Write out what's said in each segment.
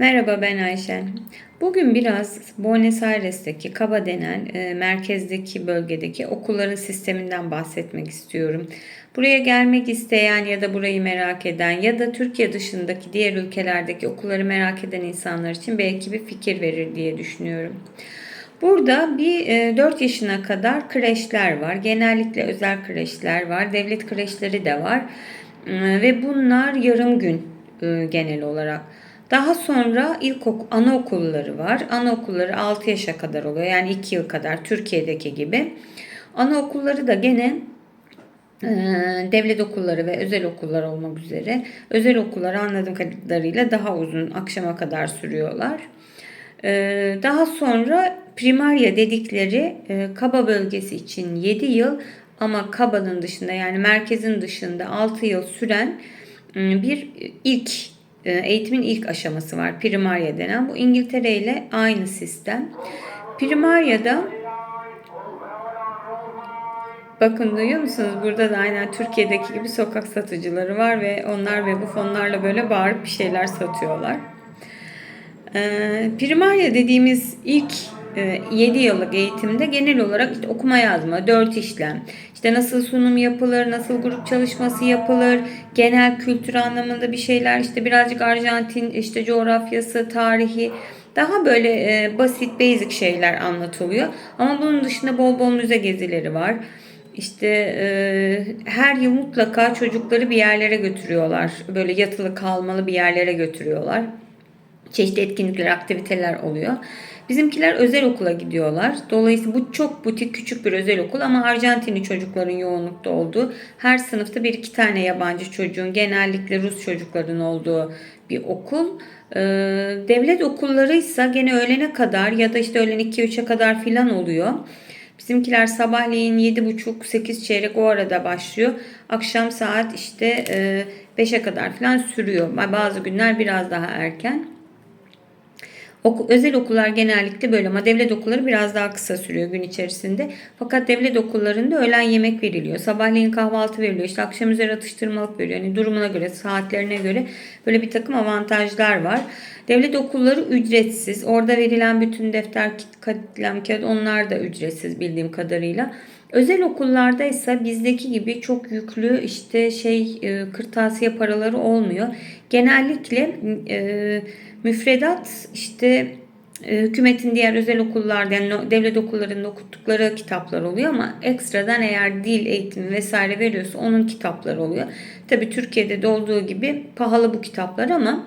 Merhaba ben Ayşen. Bugün biraz Buenos Aires'teki Kaba denen e, merkezdeki bölgedeki okulların sisteminden bahsetmek istiyorum. Buraya gelmek isteyen ya da burayı merak eden ya da Türkiye dışındaki diğer ülkelerdeki okulları merak eden insanlar için belki bir fikir verir diye düşünüyorum. Burada bir e, 4 yaşına kadar kreşler var. Genellikle özel kreşler var. Devlet kreşleri de var. E, ve bunlar yarım gün e, genel olarak. Daha sonra ilk anaokulları var. Anaokulları 6 yaşa kadar oluyor. Yani 2 yıl kadar Türkiye'deki gibi. Anaokulları da gene e, devlet okulları ve özel okullar olmak üzere. Özel okullar anladığım kadarıyla daha uzun akşama kadar sürüyorlar. E, daha sonra primarya dedikleri e, Kaba bölgesi için 7 yıl ama Kaba'nın dışında yani merkezin dışında 6 yıl süren bir ilk eğitimin ilk aşaması var. Primarya denen. Bu İngiltere ile aynı sistem. Primarya'da Bakın duyuyor musunuz? Burada da aynen Türkiye'deki gibi sokak satıcıları var ve onlar ve bu fonlarla böyle bağırıp bir şeyler satıyorlar. Ee, primarya dediğimiz ilk 7 e, yıllık eğitimde genel olarak işte okuma yazma, 4 işlem, işte nasıl sunum yapılır, nasıl grup çalışması yapılır, genel kültür anlamında bir şeyler, işte birazcık Arjantin, işte coğrafyası, tarihi, daha böyle e, basit, basic şeyler anlatılıyor. Ama bunun dışında bol bol müze gezileri var. İşte e, her yıl mutlaka çocukları bir yerlere götürüyorlar. Böyle yatılı kalmalı bir yerlere götürüyorlar. Çeşitli etkinlikler, aktiviteler oluyor. Bizimkiler özel okula gidiyorlar. Dolayısıyla bu çok butik küçük bir özel okul ama Arjantinli çocukların yoğunlukta olduğu her sınıfta bir iki tane yabancı çocuğun genellikle Rus çocukların olduğu bir okul. Ee, devlet okulları ise gene öğlene kadar ya da işte öğlen 2-3'e kadar filan oluyor. Bizimkiler sabahleyin 7.30-8 çeyrek o arada başlıyor. Akşam saat işte 5'e kadar falan sürüyor. Bazı günler biraz daha erken. Oku, özel okullar genellikle böyle ama devlet okulları biraz daha kısa sürüyor gün içerisinde. Fakat devlet okullarında öğlen yemek veriliyor. Sabahleyin kahvaltı veriliyor. İşte akşam üzeri atıştırmalık veriyor. Yani durumuna göre, saatlerine göre böyle bir takım avantajlar var. Devlet okulları ücretsiz. Orada verilen bütün defter, kalem, kağıt onlar da ücretsiz bildiğim kadarıyla. Özel okullarda ise bizdeki gibi çok yüklü işte şey e, kırtasiye paraları olmuyor. Genellikle e, müfredat işte e, hükümetin diğer özel okullarda yani devlet okullarında okuttukları kitaplar oluyor ama ekstradan eğer dil eğitimi vesaire veriyorsa onun kitapları oluyor. Tabi Türkiye'de de olduğu gibi pahalı bu kitaplar ama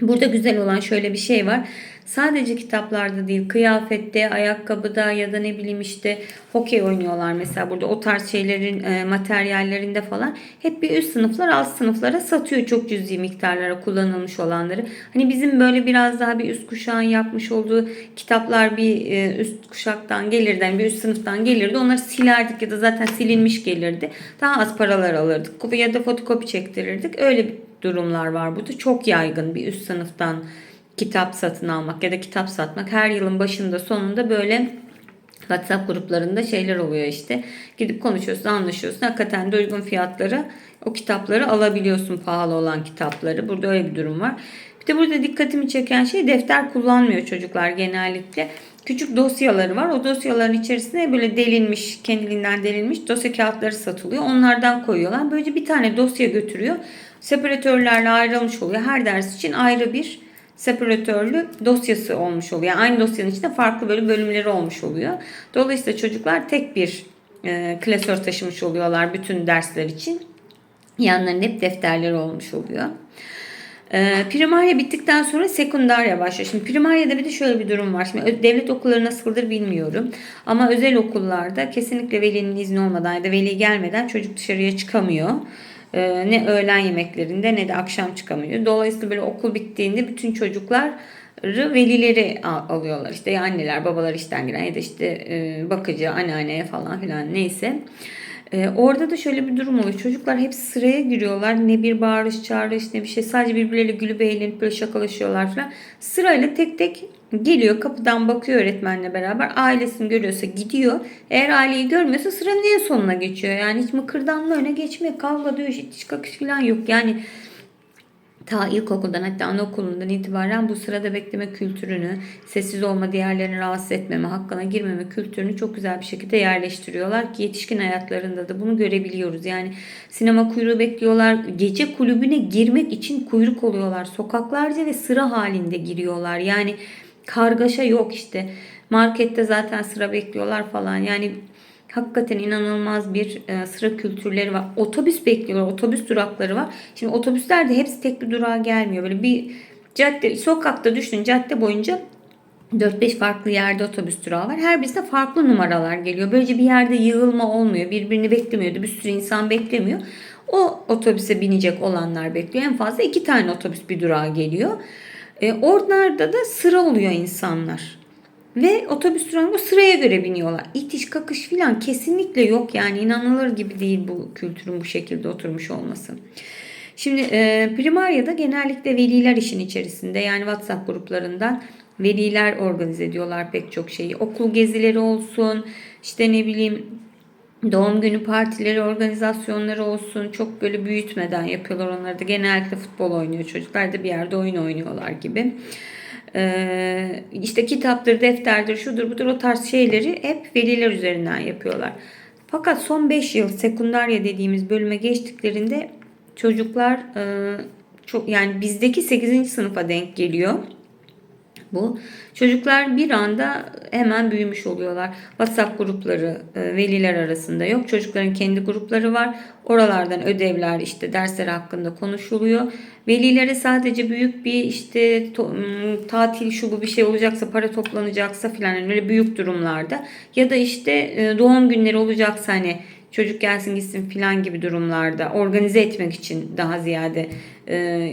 burada güzel olan şöyle bir şey var. Sadece kitaplarda değil, kıyafette, ayakkabıda ya da ne bileyim işte hokey oynuyorlar mesela burada o tarz şeylerin e, materyallerinde falan hep bir üst sınıflar alt sınıflara satıyor çok cüzi miktarlara kullanılmış olanları. Hani bizim böyle biraz daha bir üst kuşağın yapmış olduğu kitaplar bir e, üst kuşaktan gelirdi, yani bir üst sınıftan gelirdi. Onları silerdik ya da zaten silinmiş gelirdi. Daha az paralar alırdık ya da fotokopi çektirirdik. Öyle durumlar var burada. Çok yaygın bir üst sınıftan kitap satın almak ya da kitap satmak her yılın başında sonunda böyle WhatsApp gruplarında şeyler oluyor işte. Gidip konuşuyorsun, anlaşıyorsun. Hakikaten de uygun fiyatları o kitapları alabiliyorsun pahalı olan kitapları. Burada öyle bir durum var. Bir de burada dikkatimi çeken şey defter kullanmıyor çocuklar genellikle. Küçük dosyaları var. O dosyaların içerisine böyle delinmiş, kendiliğinden delinmiş dosya kağıtları satılıyor. Onlardan koyuyorlar. Böylece bir tane dosya götürüyor. Separatörlerle ayrılmış oluyor. Her ders için ayrı bir separatörlü dosyası olmuş oluyor. Aynı dosyanın içinde farklı böyle bölümleri olmuş oluyor. Dolayısıyla çocuklar tek bir e, klasör taşımış oluyorlar bütün dersler için. Yanlarında hep defterleri olmuş oluyor. E, primarya bittikten sonra sekundarya başlıyor. Şimdi primaryada bir de şöyle bir durum var. Şimdi devlet okulları nasıldır bilmiyorum. Ama özel okullarda kesinlikle velinin izni olmadan ya da veli gelmeden çocuk dışarıya çıkamıyor. Ee, ne öğlen yemeklerinde ne de akşam çıkamıyor. Dolayısıyla böyle okul bittiğinde bütün çocuklar velileri alıyorlar. İşte anneler, babalar işten giren ya da işte e, bakıcı, anneanneye falan filan neyse. Ee, orada da şöyle bir durum oluyor. Çocuklar hep sıraya giriyorlar. Ne bir bağırış çağırış ne bir şey. Sadece birbirleriyle gülüp eğlenip böyle şakalaşıyorlar falan. Sırayla tek tek geliyor kapıdan bakıyor öğretmenle beraber. Ailesini görüyorsa gidiyor. Eğer aileyi görmüyorsa sıranın en sonuna geçiyor. Yani hiç mıkırdanma öne geçmiyor. Kavga dövüş itiş kakış falan yok. Yani ta ilkokuldan hatta anaokulundan itibaren bu sırada bekleme kültürünü, sessiz olma, diğerlerini rahatsız etmeme, hakkına girmeme kültürünü çok güzel bir şekilde yerleştiriyorlar ki yetişkin hayatlarında da bunu görebiliyoruz. Yani sinema kuyruğu bekliyorlar, gece kulübüne girmek için kuyruk oluyorlar, sokaklarca ve sıra halinde giriyorlar. Yani kargaşa yok işte. Markette zaten sıra bekliyorlar falan. Yani Hakikaten inanılmaz bir e, sıra kültürleri var. Otobüs bekliyorlar. Otobüs durakları var. Şimdi otobüsler de hepsi tek bir durağa gelmiyor. Böyle bir cadde, sokakta düşünün cadde boyunca 4-5 farklı yerde otobüs durağı var. Her birisinde farklı numaralar geliyor. Böylece bir yerde yığılma olmuyor. Birbirini beklemiyordu. Bir sürü insan beklemiyor. O otobüse binecek olanlar bekliyor. En fazla iki tane otobüs bir durağa geliyor. E, oralarda da sıra oluyor insanlar. Ve otobüs durağında sıraya göre biniyorlar. İtiş kakış filan kesinlikle yok yani inanılır gibi değil bu kültürün bu şekilde oturmuş olması. Şimdi e, primaryada genellikle veliler işin içerisinde yani WhatsApp gruplarından veliler organize ediyorlar pek çok şeyi. Okul gezileri olsun işte ne bileyim doğum günü partileri, organizasyonları olsun çok böyle büyütmeden yapıyorlar onları da. Genellikle futbol oynuyor çocuklar da bir yerde oyun oynuyorlar gibi. Ee, işte kitaptır, defterdir, şudur budur o tarz şeyleri hep veliler üzerinden yapıyorlar. Fakat son 5 yıl sekundarya dediğimiz bölüme geçtiklerinde çocuklar e, çok yani bizdeki 8. sınıfa denk geliyor bu. Çocuklar bir anda hemen büyümüş oluyorlar. WhatsApp grupları e, veliler arasında yok. Çocukların kendi grupları var. Oralardan ödevler işte dersler hakkında konuşuluyor. Velilere sadece büyük bir işte tatil şu bu bir şey olacaksa para toplanacaksa filan yani öyle büyük durumlarda ya da işte e, doğum günleri olacaksa hani çocuk gelsin gitsin filan gibi durumlarda organize etmek için daha ziyade e,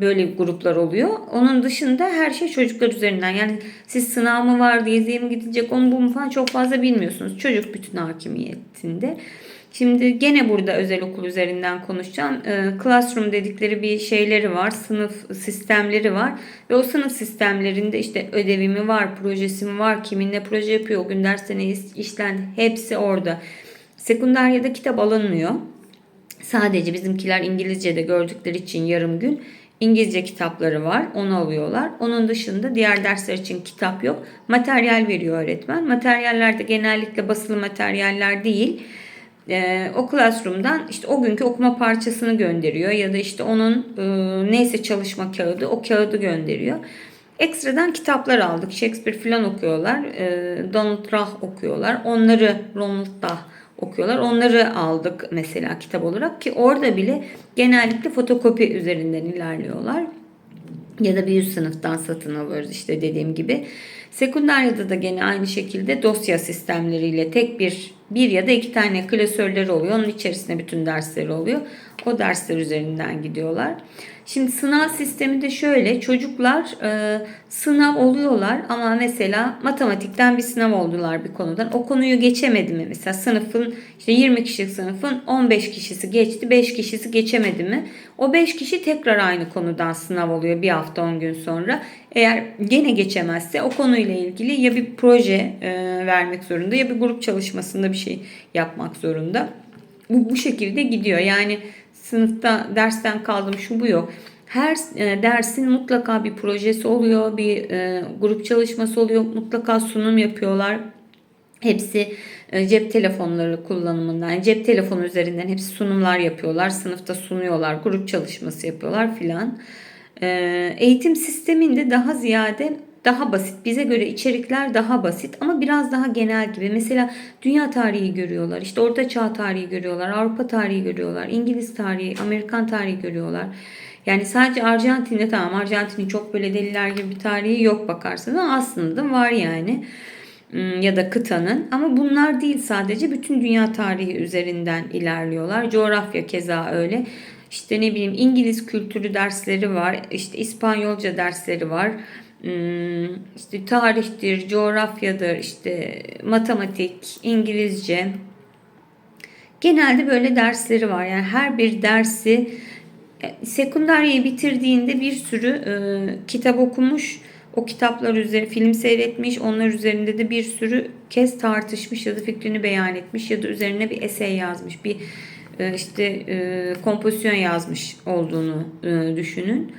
böyle gruplar oluyor. Onun dışında her şey çocuklar üzerinden. Yani siz sınav mı var, geziye mi gidecek, onu bu mu falan çok fazla bilmiyorsunuz. Çocuk bütün hakimiyetinde. Şimdi gene burada özel okul üzerinden konuşacağım. E, classroom dedikleri bir şeyleri var. Sınıf sistemleri var. Ve o sınıf sistemlerinde işte ödevi mi var, projesi mi var, kiminle proje yapıyor, o gün derste ne işlen hepsi orada. Sekundaryada kitap alınmıyor. Sadece bizimkiler İngilizce'de gördükleri için yarım gün İngilizce kitapları var. Onu alıyorlar. Onun dışında diğer dersler için kitap yok. Materyal veriyor öğretmen. Materyaller de genellikle basılı materyaller değil. Ee, o classroom'dan işte o günkü okuma parçasını gönderiyor ya da işte onun e, neyse çalışma kağıdı o kağıdı gönderiyor. Ekstradan kitaplar aldık. Shakespeare falan okuyorlar. E, Donald Rah okuyorlar. Onları Ronald Dahl okuyorlar. Onları aldık mesela kitap olarak ki orada bile genellikle fotokopi üzerinden ilerliyorlar. Ya da bir üst sınıftan satın alıyoruz işte dediğim gibi. Sekundaryada da gene aynı şekilde dosya sistemleriyle tek bir bir ya da iki tane klasörleri oluyor. Onun içerisinde bütün dersleri oluyor. O dersler üzerinden gidiyorlar. Şimdi sınav sistemi de şöyle. Çocuklar e, sınav oluyorlar ama mesela matematikten bir sınav oldular bir konudan. O konuyu geçemedi mi? Mesela sınıfın işte 20 kişilik sınıfın 15 kişisi geçti, 5 kişisi geçemedi mi? O 5 kişi tekrar aynı konudan sınav oluyor bir hafta 10 gün sonra. Eğer gene geçemezse o konuyla ilgili ya bir proje e, vermek zorunda ya bir grup çalışmasında bir şey yapmak zorunda. Bu, bu şekilde gidiyor. Yani sınıfta dersten kaldım şu bu yok. Her e, dersin mutlaka bir projesi oluyor, bir e, grup çalışması oluyor, mutlaka sunum yapıyorlar. Hepsi e, cep telefonları kullanımından, yani cep telefonu üzerinden hepsi sunumlar yapıyorlar. Sınıfta sunuyorlar, grup çalışması yapıyorlar filan. E, eğitim sisteminde daha ziyade daha basit. Bize göre içerikler daha basit ama biraz daha genel gibi. Mesela dünya tarihi görüyorlar. işte Orta Çağ tarihi görüyorlar. Avrupa tarihi görüyorlar. İngiliz tarihi, Amerikan tarihi görüyorlar. Yani sadece Arjantin'de tamam Arjantin'in çok böyle deliler gibi bir tarihi yok bakarsınız ama aslında var yani hmm, ya da kıtanın ama bunlar değil sadece bütün dünya tarihi üzerinden ilerliyorlar. Coğrafya keza öyle. İşte ne bileyim İngiliz kültürü dersleri var. işte İspanyolca dersleri var. Hmm, işte tarihtir, coğrafyadır, işte matematik, İngilizce. Genelde böyle dersleri var. Yani her bir dersi e, sekundaryayı bitirdiğinde bir sürü e, kitap okumuş. O kitaplar üzerine film seyretmiş. Onlar üzerinde de bir sürü kez tartışmış ya da fikrini beyan etmiş ya da üzerine bir esey yazmış. Bir e, işte e, kompozisyon yazmış olduğunu e, düşünün.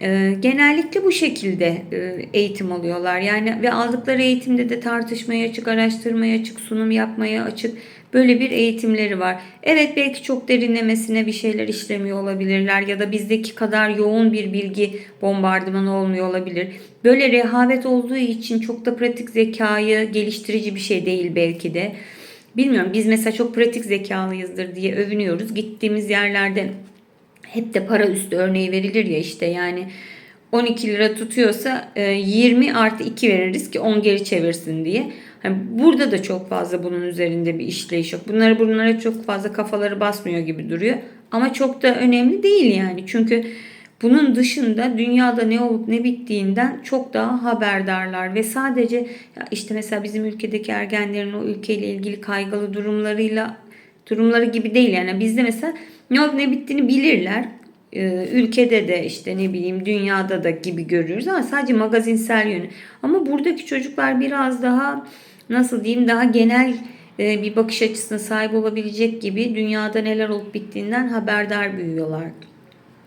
E, genellikle bu şekilde e, eğitim alıyorlar. Yani ve aldıkları eğitimde de tartışmaya açık, araştırmaya açık, sunum yapmaya açık böyle bir eğitimleri var. Evet belki çok derinlemesine bir şeyler işlemiyor olabilirler ya da bizdeki kadar yoğun bir bilgi bombardımanı olmuyor olabilir. Böyle rehavet olduğu için çok da pratik zekayı geliştirici bir şey değil belki de. Bilmiyorum biz mesela çok pratik zekalıyızdır diye övünüyoruz. Gittiğimiz yerlerde hep de para üstü örneği verilir ya işte yani 12 lira tutuyorsa 20 artı 2 veririz ki 10 geri çevirsin diye. Yani burada da çok fazla bunun üzerinde bir işleyiş yok. Bunları bunlara çok fazla kafaları basmıyor gibi duruyor. Ama çok da önemli değil yani. Çünkü bunun dışında dünyada ne olup ne bittiğinden çok daha haberdarlar ve sadece ya işte mesela bizim ülkedeki ergenlerin o ülkeyle ilgili kaygılı durumlarıyla durumları gibi değil yani bizde mesela ne olup ne bittiğini bilirler. Ee, ülkede de işte ne bileyim dünyada da gibi görüyoruz ama sadece magazinsel yönü. Ama buradaki çocuklar biraz daha nasıl diyeyim daha genel e, bir bakış açısına sahip olabilecek gibi dünyada neler olup bittiğinden haberdar büyüyorlar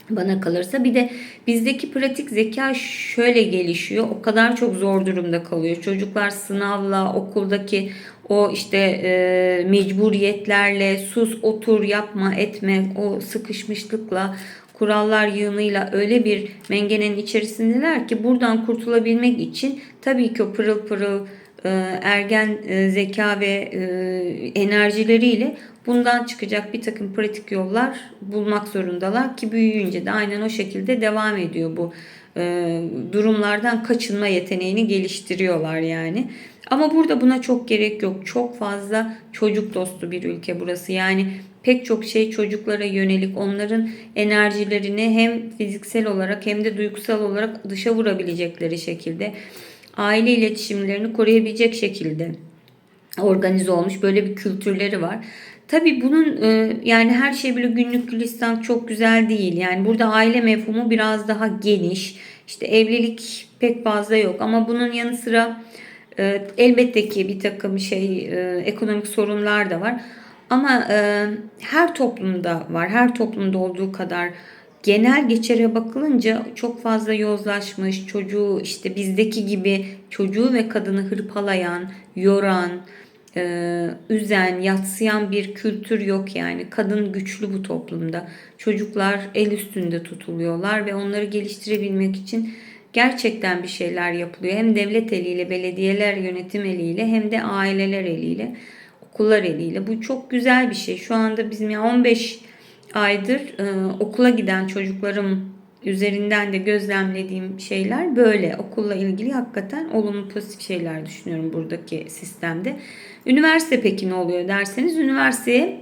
bana kalırsa. Bir de bizdeki pratik zeka şöyle gelişiyor. O kadar çok zor durumda kalıyor. Çocuklar sınavla, okuldaki o işte e, mecburiyetlerle, sus, otur, yapma, etme, o sıkışmışlıkla, kurallar yığınıyla öyle bir mengenenin içerisindeler ki buradan kurtulabilmek için tabii ki o pırıl pırıl e, ergen e, zeka ve e, enerjileriyle bundan çıkacak bir takım pratik yollar bulmak zorundalar ki büyüyünce de aynen o şekilde devam ediyor bu durumlardan kaçınma yeteneğini geliştiriyorlar yani. Ama burada buna çok gerek yok. Çok fazla çocuk dostu bir ülke burası. Yani pek çok şey çocuklara yönelik onların enerjilerini hem fiziksel olarak hem de duygusal olarak dışa vurabilecekleri şekilde aile iletişimlerini koruyabilecek şekilde organize olmuş böyle bir kültürleri var. Tabii bunun e, yani her şey böyle günlük gülistan çok güzel değil. Yani burada aile mefhumu biraz daha geniş. İşte evlilik pek fazla yok ama bunun yanı sıra e, elbette ki bir takım şey e, ekonomik sorunlar da var. Ama her toplumda var. Her toplumda olduğu kadar genel geçere bakılınca çok fazla yozlaşmış, çocuğu işte bizdeki gibi çocuğu ve kadını hırpalayan, yoran, e, üzen, yatsıyan bir kültür yok yani. Kadın güçlü bu toplumda. Çocuklar el üstünde tutuluyorlar ve onları geliştirebilmek için gerçekten bir şeyler yapılıyor. Hem devlet eliyle, belediyeler yönetim eliyle hem de aileler eliyle, okullar eliyle. Bu çok güzel bir şey. Şu anda bizim ya 15 aydır e, okula giden çocuklarım üzerinden de gözlemlediğim şeyler böyle. Okulla ilgili hakikaten olumlu pozitif şeyler düşünüyorum buradaki sistemde. Üniversite peki ne oluyor derseniz üniversiteye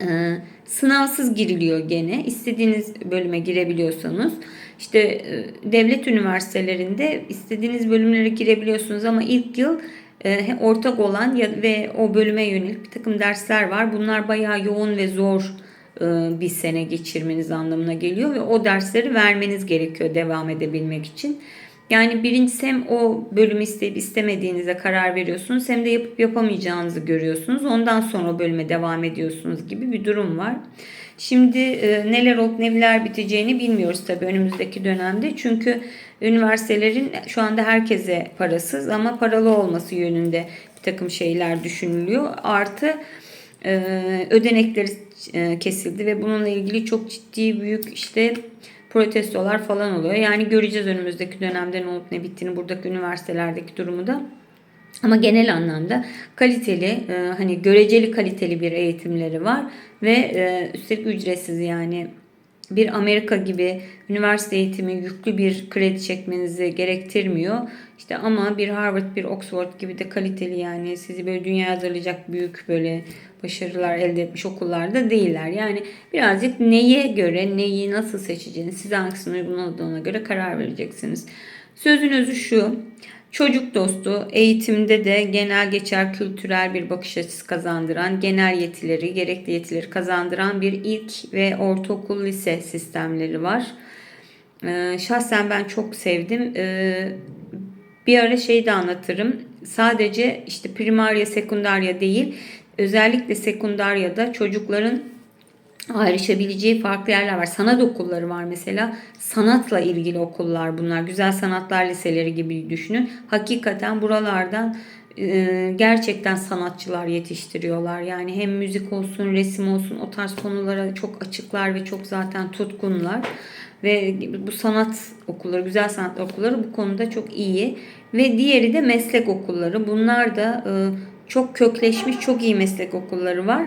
e, sınavsız giriliyor gene. İstediğiniz bölüme girebiliyorsanız. İşte e, devlet üniversitelerinde istediğiniz bölümlere girebiliyorsunuz ama ilk yıl e, ortak olan ve o bölüme yönelik bir takım dersler var. Bunlar bayağı yoğun ve zor e, bir sene geçirmeniz anlamına geliyor ve o dersleri vermeniz gerekiyor devam edebilmek için. Yani birincisi hem o bölümü isteyip istemediğinize karar veriyorsunuz hem de yapıp yapamayacağınızı görüyorsunuz. Ondan sonra o bölüme devam ediyorsunuz gibi bir durum var. Şimdi e, neler olup neler biteceğini bilmiyoruz tabii önümüzdeki dönemde. Çünkü üniversitelerin şu anda herkese parasız ama paralı olması yönünde bir takım şeyler düşünülüyor. Artı e, ödenekleri e, kesildi ve bununla ilgili çok ciddi büyük işte protestolar falan oluyor. Yani göreceğiz önümüzdeki dönemde ne olup ne bittiğini buradaki üniversitelerdeki durumu da. Ama genel anlamda kaliteli, e, hani göreceli kaliteli bir eğitimleri var ve e, üstelik ücretsiz yani bir Amerika gibi üniversite eğitimi yüklü bir kredi çekmenizi gerektirmiyor. İşte ama bir Harvard, bir Oxford gibi de kaliteli yani sizi böyle dünya hazırlayacak büyük böyle başarılar elde etmiş okullarda değiller. Yani birazcık neye göre, neyi nasıl seçeceğiniz, size hangisinin uygun olduğuna göre karar vereceksiniz. Sözün özü şu. Çocuk dostu, eğitimde de genel geçer kültürel bir bakış açısı kazandıran, genel yetileri, gerekli yetileri kazandıran bir ilk ve ortaokul lise sistemleri var. Ee, şahsen ben çok sevdim. Ee, bir ara şey de anlatırım. Sadece işte primarya, sekundarya değil, özellikle sekundaryada çocukların ayrışabileceği farklı yerler var. Sanat okulları var mesela. Sanatla ilgili okullar bunlar. Güzel sanatlar liseleri gibi düşünün. Hakikaten buralardan e, gerçekten sanatçılar yetiştiriyorlar. Yani hem müzik olsun, resim olsun o tarz konulara çok açıklar ve çok zaten tutkunlar. Ve bu sanat okulları, güzel sanat okulları bu konuda çok iyi. Ve diğeri de meslek okulları. Bunlar da e, çok kökleşmiş, çok iyi meslek okulları var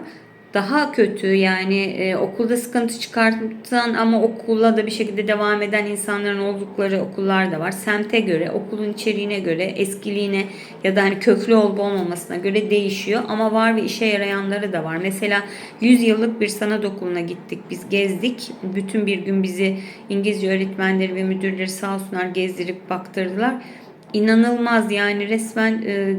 daha kötü yani e, okulda sıkıntı çıkartan ama okulla da bir şekilde devam eden insanların oldukları okullar da var. Semte göre, okulun içeriğine göre, eskiliğine ya da hani köklü olup olmamasına göre değişiyor. Ama var ve işe yarayanları da var. Mesela 100 yıllık bir sanat okuluna gittik. Biz gezdik. Bütün bir gün bizi İngilizce öğretmenleri ve müdürleri sağ olsunlar gezdirip baktırdılar. İnanılmaz yani resmen e,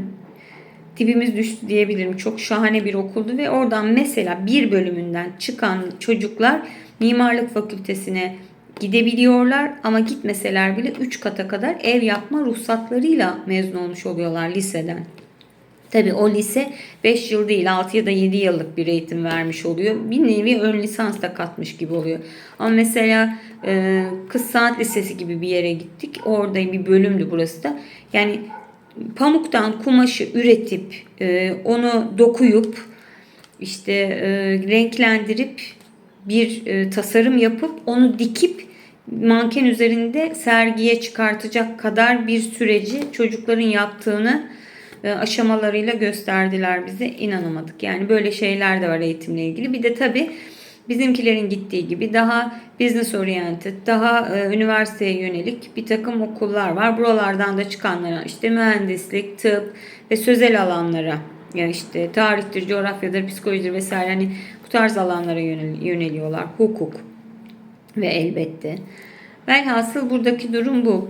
dibimiz düştü diyebilirim. Çok şahane bir okuldu ve oradan mesela bir bölümünden çıkan çocuklar mimarlık fakültesine gidebiliyorlar ama gitmeseler bile 3 kata kadar ev yapma ruhsatlarıyla mezun olmuş oluyorlar liseden. Tabi o lise 5 yıl değil 6 ya da 7 yıllık bir eğitim vermiş oluyor. Bir nevi ön lisans da katmış gibi oluyor. Ama mesela e, Kız Sanat Lisesi gibi bir yere gittik. Orada bir bölümdü burası da. Yani pamuktan kumaşı üretip e, onu dokuyup işte e, renklendirip bir e, tasarım yapıp onu dikip manken üzerinde sergiye çıkartacak kadar bir süreci çocukların yaptığını e, aşamalarıyla gösterdiler bize. inanamadık. Yani böyle şeyler de var eğitimle ilgili. Bir de tabii bizimkilerin gittiği gibi daha business oriented, daha e, üniversiteye yönelik bir takım okullar var. Buralardan da çıkanlara işte mühendislik, tıp ve sözel alanlara yani işte tarihtir, coğrafyadır, psikolojidir vesaire hani bu tarz alanlara yönel, yöneliyorlar. Hukuk ve elbette. Velhasıl buradaki durum bu.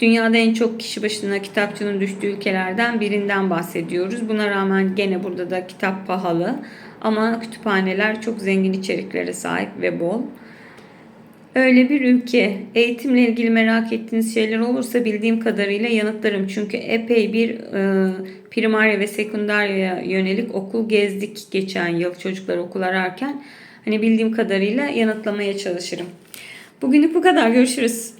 Dünyada en çok kişi başına kitapçının düştüğü ülkelerden birinden bahsediyoruz. Buna rağmen gene burada da kitap pahalı. Ama kütüphaneler çok zengin içeriklere sahip ve bol. Öyle bir ülke. Eğitimle ilgili merak ettiğiniz şeyler olursa bildiğim kadarıyla yanıtlarım. Çünkü epey bir e, primarya ve sekundarya yönelik okul gezdik geçen yıl çocuklar okul ararken. Hani bildiğim kadarıyla yanıtlamaya çalışırım. Bugünlük bu kadar. Görüşürüz.